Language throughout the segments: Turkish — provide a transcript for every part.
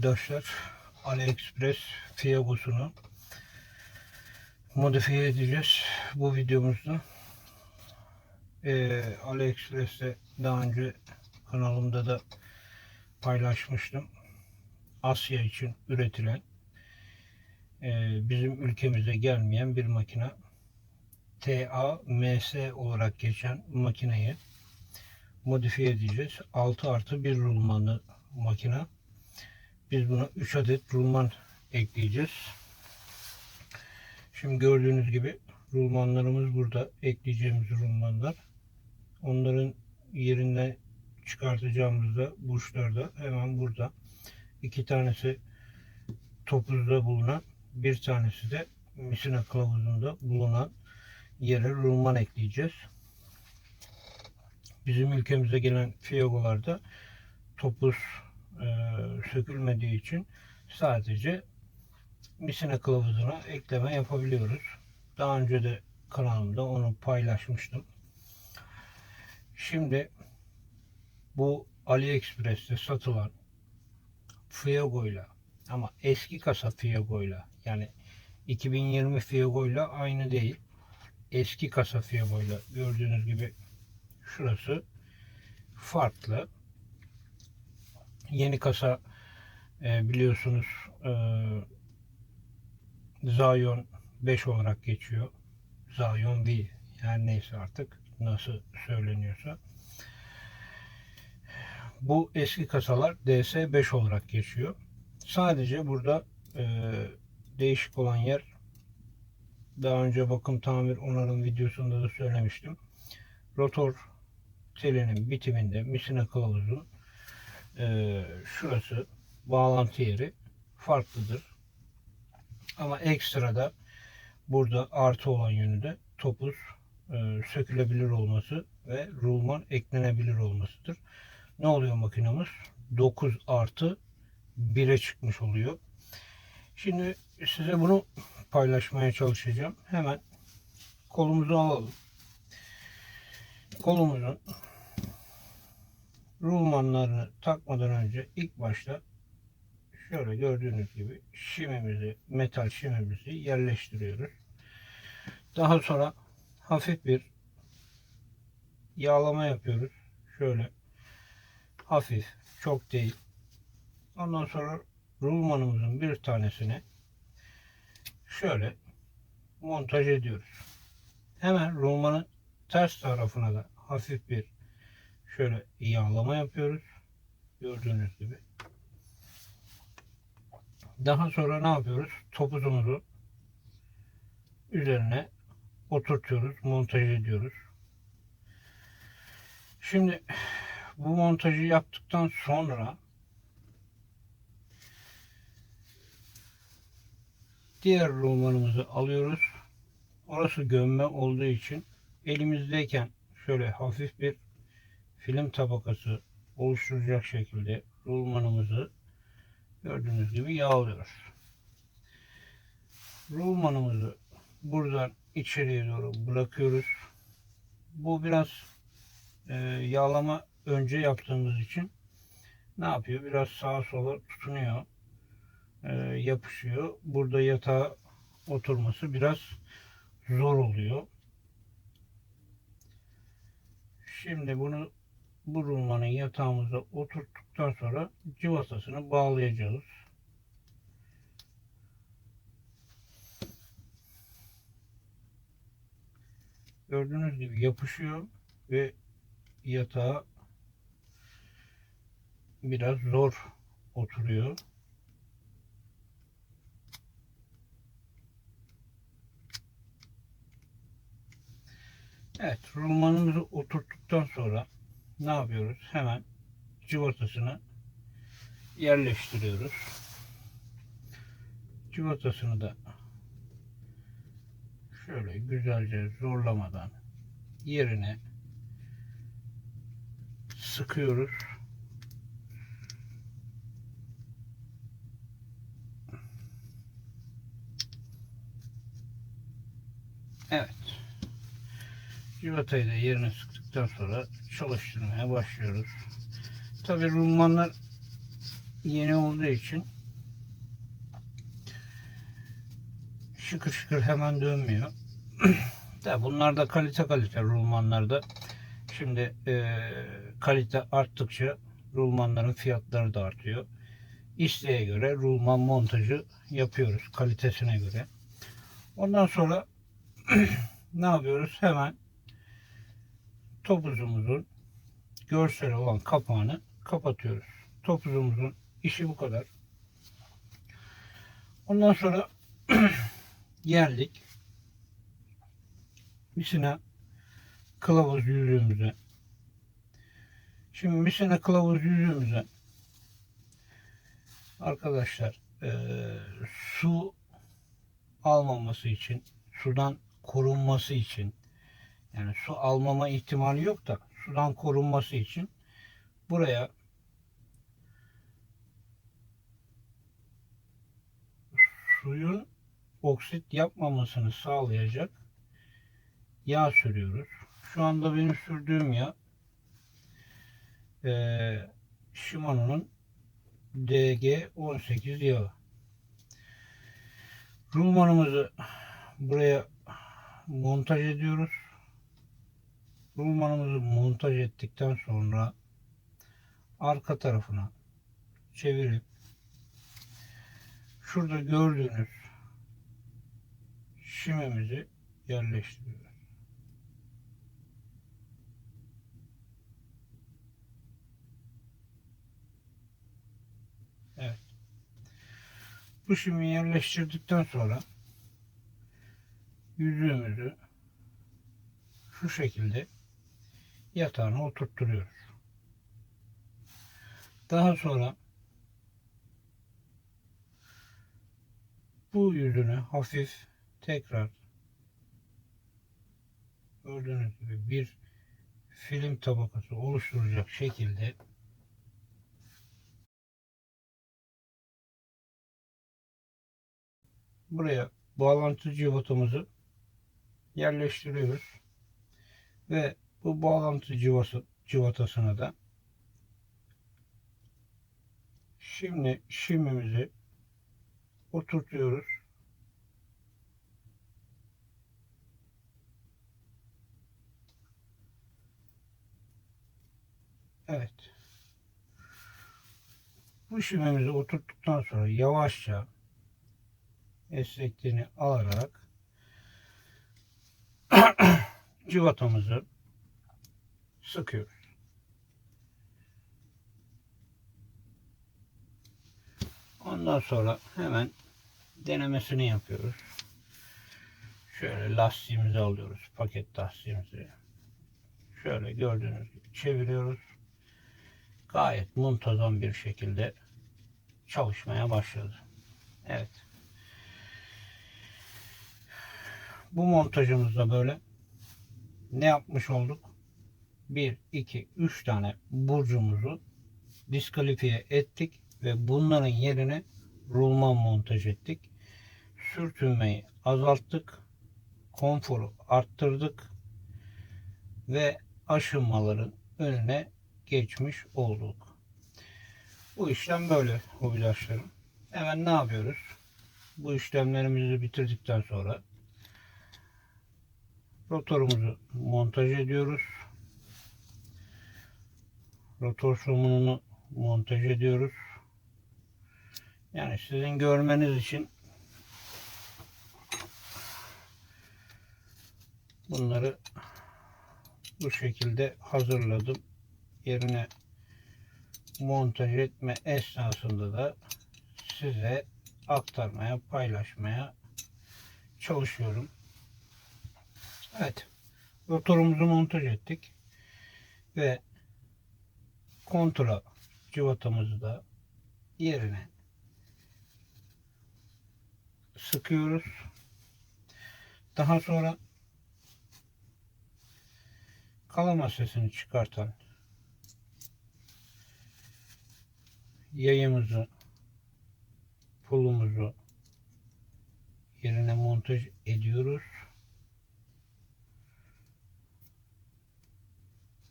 arkadaşlar AliExpress Fiago'sunu modifiye edeceğiz bu videomuzda. Ee, AliExpress'te daha önce kanalımda da paylaşmıştım. Asya için üretilen e, bizim ülkemize gelmeyen bir makine. TAMS olarak geçen makineyi modifiye edeceğiz. 6 artı 1 rulmanlı makine. Biz buna 3 adet rulman ekleyeceğiz. Şimdi gördüğünüz gibi rulmanlarımız burada. Ekleyeceğimiz rulmanlar. Onların yerinden çıkartacağımızda burçlarda hemen burada. iki tanesi topuzda bulunan bir tanesi de misina kılavuzunda bulunan yere rulman ekleyeceğiz. Bizim ülkemize gelen fiyagolarda topuz sökülmediği için sadece misina kılavuzuna ekleme yapabiliyoruz. Daha önce de kanalımda onu paylaşmıştım. Şimdi bu AliExpress'te satılan Fiago'yla ama eski kasa Fiago'yla yani 2020 Fiago'yla aynı değil. Eski kasa Fiago'yla gördüğünüz gibi şurası farklı. Yeni kasa e, biliyorsunuz e, Zion 5 olarak geçiyor. Zion V yani neyse artık nasıl söyleniyorsa. Bu eski kasalar DS5 olarak geçiyor. Sadece burada e, değişik olan yer daha önce bakım tamir onarım videosunda da söylemiştim. Rotor telinin bitiminde misina kılavuzu e, şurası bağlantı yeri farklıdır. Ama ekstrada burada artı olan yönü de topuz e, sökülebilir olması ve rulman eklenebilir olmasıdır. Ne oluyor makinamız? 9 artı 1'e çıkmış oluyor. Şimdi size bunu paylaşmaya çalışacağım. Hemen kolumuzu alalım. Kolumuzun rulmanlarını takmadan önce ilk başta şöyle gördüğünüz gibi şimimizi, metal şimimizi yerleştiriyoruz. Daha sonra hafif bir yağlama yapıyoruz. Şöyle hafif, çok değil. Ondan sonra rulmanımızın bir tanesini şöyle montaj ediyoruz. Hemen rulmanın ters tarafına da hafif bir şöyle yağlama yapıyoruz. Gördüğünüz gibi. Daha sonra ne yapıyoruz? Topuzumuzu üzerine oturtuyoruz, montaj ediyoruz. Şimdi bu montajı yaptıktan sonra diğer rulmanımızı alıyoruz. Orası gömme olduğu için elimizdeyken şöyle hafif bir film tabakası oluşturacak şekilde rulmanımızı gördüğünüz gibi yağlıyoruz. Rulmanımızı buradan içeriye doğru bırakıyoruz. Bu biraz e, yağlama önce yaptığımız için ne yapıyor? Biraz sağa sola tutunuyor. E, yapışıyor. Burada yatağa oturması biraz zor oluyor. Şimdi bunu bu rulmanın yatağımıza oturttuktan sonra civatasını bağlayacağız. Gördüğünüz gibi yapışıyor ve yatağa biraz zor oturuyor. Evet, rulmanımızı oturttuktan sonra ne yapıyoruz? Hemen civatasını yerleştiriyoruz. Civatasını da şöyle güzelce zorlamadan yerine sıkıyoruz. Evet. Civatayı da yerine sıktıktan sonra çalıştırmaya başlıyoruz. Tabi rulmanlar yeni olduğu için şıkır şıkır hemen dönmüyor. da bunlar da kalite kalite rulmanlarda. Şimdi e, kalite arttıkça rulmanların fiyatları da artıyor. İsteğe göre rulman montajı yapıyoruz kalitesine göre. Ondan sonra ne yapıyoruz? Hemen topuzumuzun görsel olan kapağını kapatıyoruz. Topuzumuzun işi bu kadar. Ondan sonra geldik. Misina kılavuz yüzüğümüze. Şimdi misina kılavuz yüzüğümüze arkadaşlar eee, su almaması için sudan korunması için yani su almama ihtimali yok da sudan korunması için buraya suyun oksit yapmamasını sağlayacak yağ sürüyoruz. Şu anda benim sürdüğüm yağ eee Shimano'nun DG18 yağı. Rulmanımızı buraya montaj ediyoruz. Rulmanımızı montaj ettikten sonra arka tarafına çevirip şurada gördüğünüz şimimizi yerleştiriyoruz. Evet. Bu şimi yerleştirdikten sonra yüzüğümüzü şu şekilde yatağına oturtturuyoruz. Daha sonra bu yüzünü hafif tekrar gördüğünüz gibi bir film tabakası oluşturacak şekilde buraya bağlantı cıvatamızı yerleştiriyoruz. Ve bu bağlantı cıvası, cıvatasına da şimdi şimimizi oturtuyoruz. Evet. Bu şimimizi oturttuktan sonra yavaşça esnekliğini alarak cıvatamızı sıkıyoruz. Ondan sonra hemen denemesini yapıyoruz. Şöyle lastiğimizi alıyoruz. Paket lastiğimizi. Şöyle gördüğünüz gibi çeviriyoruz. Gayet muntazam bir şekilde çalışmaya başladı. Evet. Bu montajımızda böyle ne yapmış olduk? 1, 2, 3 tane burcumuzu diskalifiye ettik ve bunların yerine rulman montaj ettik. Sürtünmeyi azalttık. Konforu arttırdık. Ve aşınmaların önüne geçmiş olduk. Bu işlem böyle hobidaşlarım. Hemen ne yapıyoruz? Bu işlemlerimizi bitirdikten sonra rotorumuzu montaj ediyoruz. Rotor somununu montaj ediyoruz. Yani sizin görmeniz için bunları bu şekilde hazırladım. Yerine montaj etme esnasında da size aktarmaya, paylaşmaya çalışıyorum. Evet. Rotorumuzu montaj ettik. Ve kontra cıvatamızı da yerine sıkıyoruz. Daha sonra kalama sesini çıkartan yayımızı pulumuzu yerine montaj ediyoruz.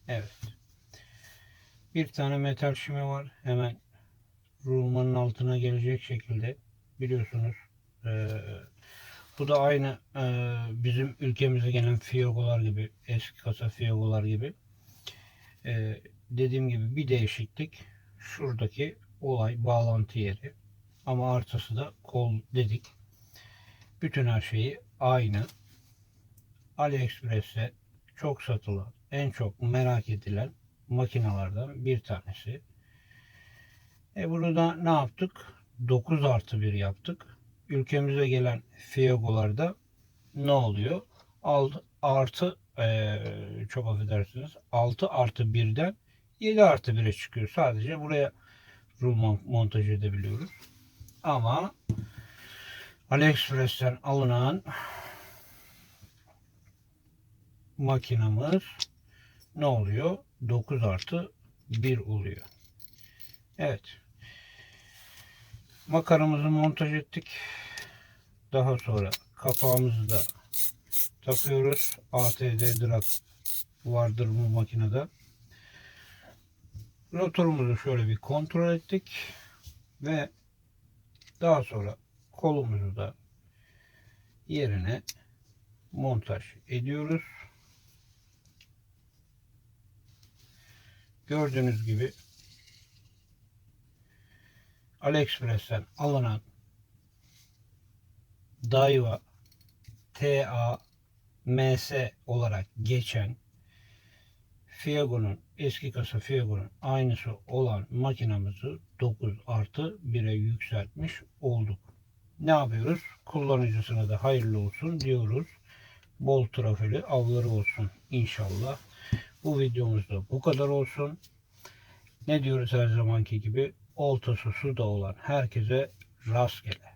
Evet. Bir tane metal şimi var. Hemen rulmanın altına gelecek şekilde. Biliyorsunuz e, bu da aynı e, bizim ülkemize gelen fiyogolar gibi eski kasa fiyogolar gibi. E, dediğim gibi bir değişiklik. Şuradaki olay bağlantı yeri. Ama artısı da kol dedik. Bütün her şeyi aynı. AliExpress'te çok satılan en çok merak edilen makinalardan bir tanesi. E burada ne yaptık? 9 artı 1 yaptık. Ülkemize gelen Fiyago'larda ne oluyor? Alt, artı e, çok affedersiniz 6 artı 1'den 7 artı 1'e çıkıyor. Sadece buraya rulman montaj edebiliyoruz. Ama AliExpress'ten alınan makinamız ne oluyor? 9 artı 1 oluyor. Evet. Makaramızı montaj ettik. Daha sonra kapağımızı da takıyoruz. ATD drag vardır bu makinede. Rotorumuzu şöyle bir kontrol ettik. Ve daha sonra kolumuzu da yerine montaj ediyoruz. Gördüğünüz gibi AliExpress'ten alınan Daiwa TA MS olarak geçen Fiago'nun eski kasa Fiago'nun aynısı olan makinamızı 9 artı 1'e yükseltmiş olduk. Ne yapıyoruz? Kullanıcısına da hayırlı olsun diyoruz. Bol trafeli avları olsun inşallah. Bu videomuzda bu kadar olsun. Ne diyoruz her zamanki gibi? Oltası suda olan herkese rastgele.